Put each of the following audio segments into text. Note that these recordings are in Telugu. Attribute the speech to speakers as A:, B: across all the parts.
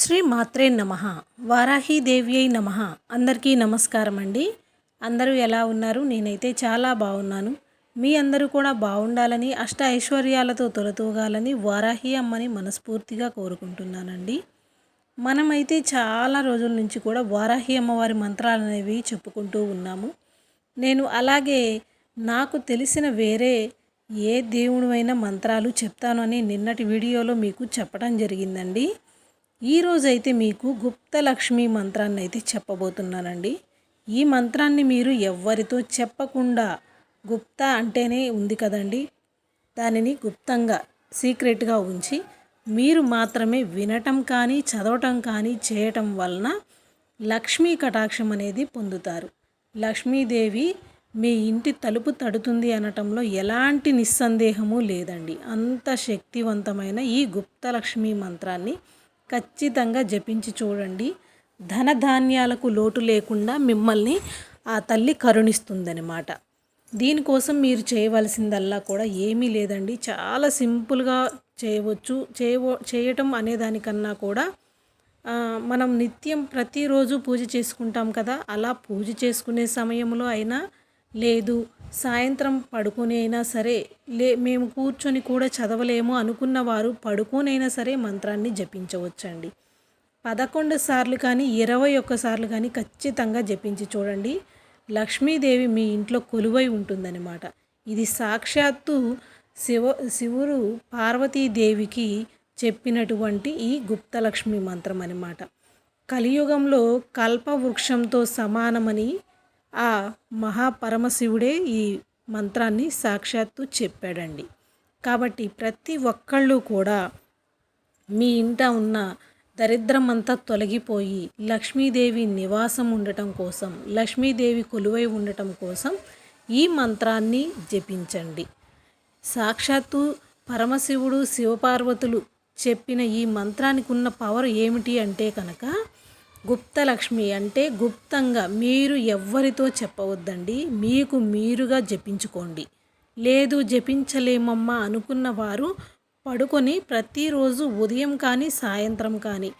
A: శ్రీ మాత్రే నమ. వారాహీదేవి అయి నమ. అందరికీ నమస్కారం అండి అందరూ ఎలా ఉన్నారు? నేనైతే చాలా బాగున్నాను. మీ అందరూ కూడా బాగుండాలని అష్ట ఐశ్వర్యాలతో తొలతూగాలని వారాహి అమ్మని మనస్ఫూర్తిగా కోరుకుంటున్నానండి. మనమైతే చాలా రోజుల నుంచి కూడా వారాహి అమ్మవారి మంత్రాలు అనేవి చెప్పుకుంటూ ఉన్నాము. నేను అలాగే నాకు తెలిసిన వేరే ఏ దేవుడివైన మంత్రాలు చెప్తాను అని నిన్నటి వీడియోలో మీకు చెప్పడం జరిగిందండి. ఈరోజైతే మీకు గుప్త లక్ష్మి మంత్రాన్ని అయితే చెప్పబోతున్నానండి. ఈ మంత్రాన్ని మీరు ఎవ్వరితో చెప్పకుండా గుప్త అంటేనే ఉంది కదండి. దానిని గుప్తంగా సీక్రెట్గా ఉంచి మీరు మాత్రమే వినటం కానీ చదవటం కానీ చేయటం వలన లక్ష్మీ కటాక్షం అనేది పొందుతారు. లక్ష్మీదేవి మీ ఇంటి తలుపు తడుతుంది అనటంలో ఎలాంటి నిస్సందేహము లేదండి. అంత శక్తివంతమైన ఈ గుప్త లక్ష్మీ మంత్రాన్ని ఖచ్చితంగా జపించి చూడండి. ధనధాన్యాలకు లోటు లేకుండా మిమ్మల్ని ఆ తల్లి కరుణిస్తుందనమాట దీనికోసం మీరు చేయవలసిందల్లా కూడా ఏమీ లేదండి. చాలా సింపుల్గా చేయవచ్చు. చేయవ చేయటం అనేదానికన్నా కూడా మనం నిత్యం ప్రతిరోజు పూజ చేసుకుంటాం కదా. అలా పూజ చేసుకునే సమయంలో అయినా లేదు. సాయంత్రం పడుకునైనా సరే లే మేము కూర్చొని కూడా చదవలేము అనుకున్న వారు పడుకోనైనా సరే మంత్రాన్ని జపించవచ్చండి. పదకొండు సార్లు కానీ ఇరవై ఒక్కసార్లు కానీ ఖచ్చితంగా జపించి చూడండి. లక్ష్మీదేవి మీ ఇంట్లో కొలువై ఉంటుందన్నమాట. ఇది సాక్షాత్తు శివ శివుడు పార్వతీదేవికి చెప్పినటువంటి ఈ గుప్తలక్ష్మి మంత్రం అన్నమాట కలియుగంలో కల్పవృక్షంతో సమానమని ఆ మహాపరమశివుడే ఈ మంత్రాన్ని సాక్షాత్తు చెప్పాడండి. కాబట్టి ప్రతి ఒక్కళ్ళు కూడా మీ ఇంట ఉన్న దరిద్రమంతా తొలగిపోయి లక్ష్మీదేవి నివాసం ఉండటం కోసం లక్ష్మీదేవి కొలువై ఉండటం కోసం ఈ మంత్రాన్ని జపించండి. సాక్షాత్తు పరమశివుడు శివపార్వతులు చెప్పిన ఈ మంత్రానికి ఉన్న పవర్ ఏమిటి అంటే కనుక గుప్తలక్ష్మి అంటే గుప్తంగా మీరు ఎవ్వరితో చెప్పవద్దండి మీకు మీరుగా జపించుకోండి. లేదు జపించలేమమ్మా అనుకున్న వారు పడుకొని ప్రతిరోజు ఉదయం కానీ సాయంత్రం కానీ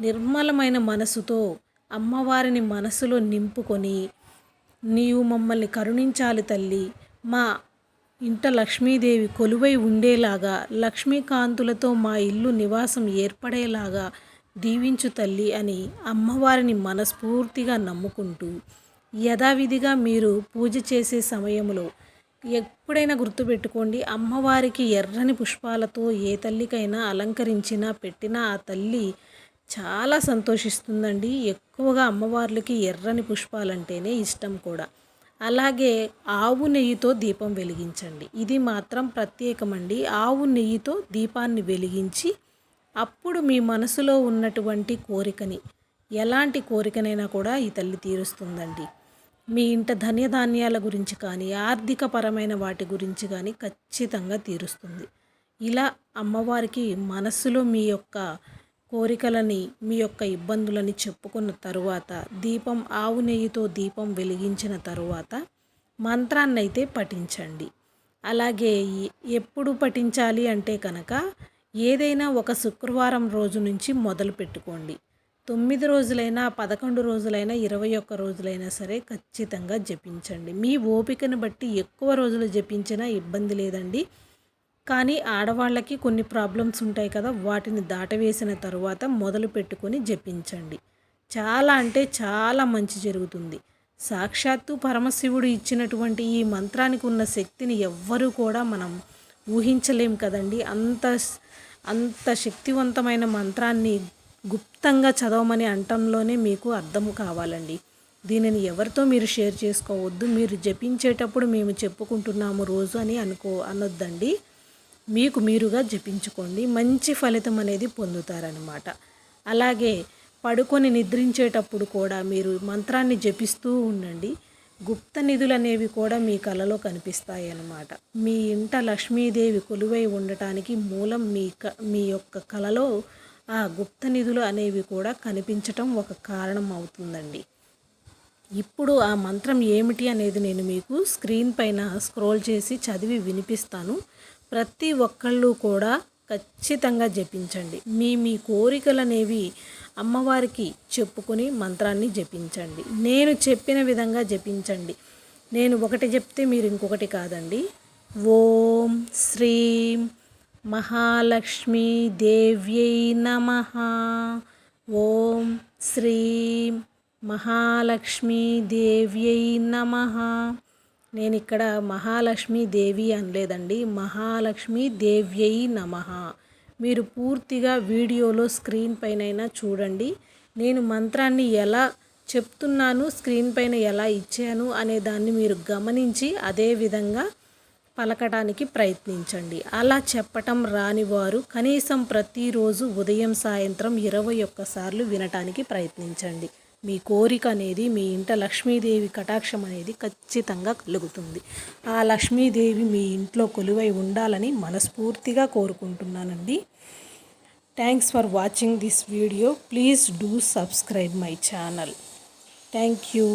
A: నిర్మలమైన మనసుతో అమ్మవారిని మనసులో నింపుకొని నీవు మమ్మల్ని కరుణించాలి తల్లి మా ఇంట లక్ష్మీదేవి కొలువై ఉండేలాగా లక్ష్మీకాంతులతో మా ఇల్లు నివాసం ఏర్పడేలాగా దీవించు తల్లి అని అమ్మవారిని మనస్ఫూర్తిగా నమ్ముకుంటూ యథావిధిగా మీరు పూజ చేసే సమయంలో ఎప్పుడైనా గుర్తుపెట్టుకోండి అమ్మవారికి ఎర్రని పుష్పాలతో ఏ తల్లికైనా అలంకరించినా పెట్టినా ఆ తల్లి చాలా సంతోషిస్తుందండి. ఎక్కువగా అమ్మవార్లకి ఎర్రని పుష్పాలంటేనే ఇష్టం కూడా. అలాగే ఆవు నెయ్యితో దీపం వెలిగించండి. ఇది మాత్రం ప్రత్యేకమండి. ఆవు నెయ్యితో దీపాన్ని వెలిగించి అప్పుడు మీ మనసులో ఉన్నటువంటి కోరికని ఎలాంటి కోరికనైనా కూడా ఈ తల్లి తీరుస్తుందండి. మీ ఇంట ధన్యధాన్యాల గురించి కానీ ఆర్థికపరమైన వాటి గురించి కానీ ఖచ్చితంగా తీరుస్తుంది. ఇలా అమ్మవారికి మనస్సులో మీ యొక్క కోరికలని మీ యొక్క ఇబ్బందులని చెప్పుకున్న తరువాత దీపం ఆవు నెయ్యితో దీపం వెలిగించిన తరువాత మంత్రాన్నైతే పఠించండి. అలాగే ఎప్పుడు పఠించాలి అంటే కనుక ఏదైనా ఒక శుక్రవారం రోజు నుంచి మొదలు పెట్టుకోండి. తొమ్మిది రోజులైనా పదకొండు రోజులైనా ఇరవై ఒక్క రోజులైనా సరే ఖచ్చితంగా జపించండి. మీ ఓపికను బట్టి ఎక్కువ రోజులు జపించినా ఇబ్బంది లేదండి. కానీ ఆడవాళ్ళకి కొన్ని ప్రాబ్లమ్స్ ఉంటాయి కదా వాటిని దాటవేసిన తర్వాత మొదలు పెట్టుకొని జపించండి. చాలా అంటే చాలా మంచి జరుగుతుంది. సాక్షాత్తు పరమశివుడు ఇచ్చినటువంటి ఈ మంత్రానికి ఉన్న శక్తిని ఎవ్వరూ కూడా మనం ఊహించలేం కదండి. అంత అంత శక్తివంతమైన మంత్రాన్ని గుప్తంగా చదవమని అంటంలోనే మీకు అర్థం కావాలండి. దీనిని ఎవరితో మీరు షేర్ చేసుకోవద్దు. మీరు జపించేటప్పుడు మేము చెప్పుకుంటున్నాము రోజు అని అనుకో అనొద్దండి. మీకు మీరుగా జపించుకోండి. మంచి ఫలితం అనేది పొందుతారనమాట అలాగే పడుకొని నిద్రించేటప్పుడు కూడా మీరు మంత్రాన్ని జపిస్తూ ఉండండి. గుప్త నిధులనేవి కూడా మీ కలలో కనిపిస్తాయి అన్నమాట మీ ఇంట లక్ష్మీదేవి కొలువై ఉండటానికి మూలం మీ క మీ యొక్క కలలో ఆ గుప్త నిధులు అనేవి కూడా కనిపించటం ఒక కారణం అవుతుందండి. ఇప్పుడు ఆ మంత్రం ఏమిటి అనేది నేను మీకు స్క్రీన్ పైన స్క్రోల్ చేసి చదివి వినిపిస్తాను. ప్రతి ఒక్కళ్ళు కూడా ఖచ్చితంగా జపించండి. మీ మీ కోరికలనేవి అమ్మవారికి చెప్పుకొని మంత్రాన్ని జపించండి. నేను చెప్పిన విధంగా జపించండి. నేను ఒకటి చెప్తే మీరు ఇంకొకటి కాదండి. ఓం శ్రీం మహాలక్ష్మీ దేవ్యై నమ. ఓం శ్రీం మహాలక్ష్మీ దేవ్యై నమ. నేను ఇక్కడ మహాలక్ష్మీ దేవి అనలేదండి. మహాలక్ష్మీ దేవ్యై నమ. మీరు పూర్తిగా వీడియోలో స్క్రీన్ పైన చూడండి. నేను మంత్రాన్ని ఎలా చెప్తున్నాను స్క్రీన్ పైన ఎలా ఇచ్చాను అనే దాన్ని మీరు గమనించి అదే విధంగా పలకడానికి ప్రయత్నించండి. అలా చెప్పటం రాని వారు కనీసం ప్రతిరోజు ఉదయం సాయంత్రం ఇరవై ఒక్కసార్లు వినటానికి ప్రయత్నించండి. మీ కోరిక అనేది మీ ఇంట లక్ష్మీదేవి కటాక్షం అనేది ఖచ్చితంగా కలుగుతుంది. ఆ లక్ష్మీదేవి మీ ఇంట్లో కొలువై ఉండాలని మనస్ఫూర్తిగా కోరుకుంటున్నానండి. Thanks for watching this video please do subscribe my channel thank you